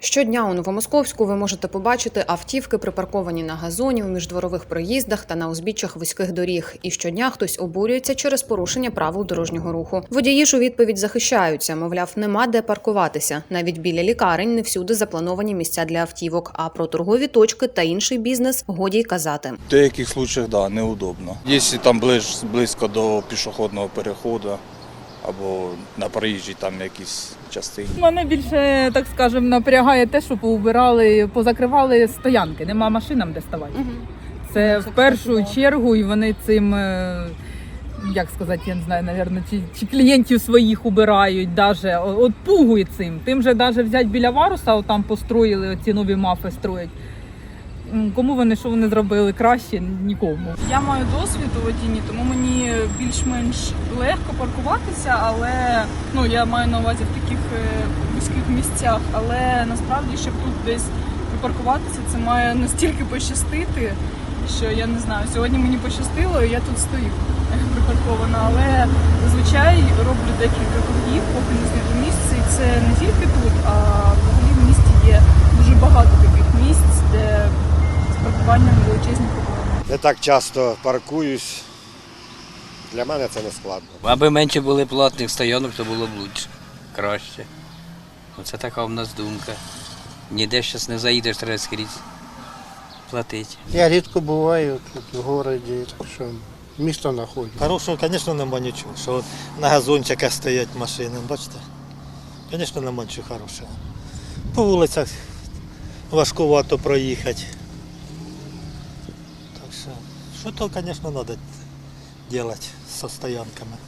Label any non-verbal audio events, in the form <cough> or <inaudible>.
Щодня у Новомосковську ви можете побачити автівки, припарковані на газоні, у міждворових проїздах та на узбіччях вузьких доріг. І щодня хтось обурюється через порушення правил дорожнього руху. Водії ж у відповідь захищаються, мовляв, нема де паркуватися. Навіть біля лікарень не всюди заплановані місця для автівок. А про торгові точки та інший бізнес годі й казати. В деяких случаях да, неудобно. Якщо там ближ, близько до пішохідного переходу або на проїжджій там якісь частині. Мене більше, так скажемо, напрягає те, що поубирали, позакривали стоянки, нема машинам де ставати. Це в першу чергу, і вони цим, е, як сказати, я не знаю, навірно, чи, чи клієнтів своїх убирають, даже от пугують цим. Тим же навіть взяти біля варуса, от там построїли ці нові мафи строять. Кому вони що вони зробили краще? Нікому. Я маю досвід у водінні, тому мені більш-менш легко паркуватися, але ну я маю на увазі в таких е, вузьких місцях. Але насправді, щоб тут десь припаркуватися, це має настільки пощастити, що я не знаю. Сьогодні мені пощастило, і я тут стою <laughs> припаркована. Але зазвичай роблю декілька кругів, поки не знайду місце. І це не тільки тут, а величезні проблеми. Не так часто паркуюсь. Для мене це не складно. Аби менше були платних стоянок, то було б лучше, краще. Оце така в нас думка. Ніде зараз не заїдеш, треба скрізь платити. Я рідко буваю тут в городі, так що місто знаходжу. Хорошого, звісно, нема нічого. Що на газончиках стоять машини, бачите? Звісно, нема нічого хорошого. По вулицях важкувато проїхати. Так що, що то, конечно, надо делать со стоянками.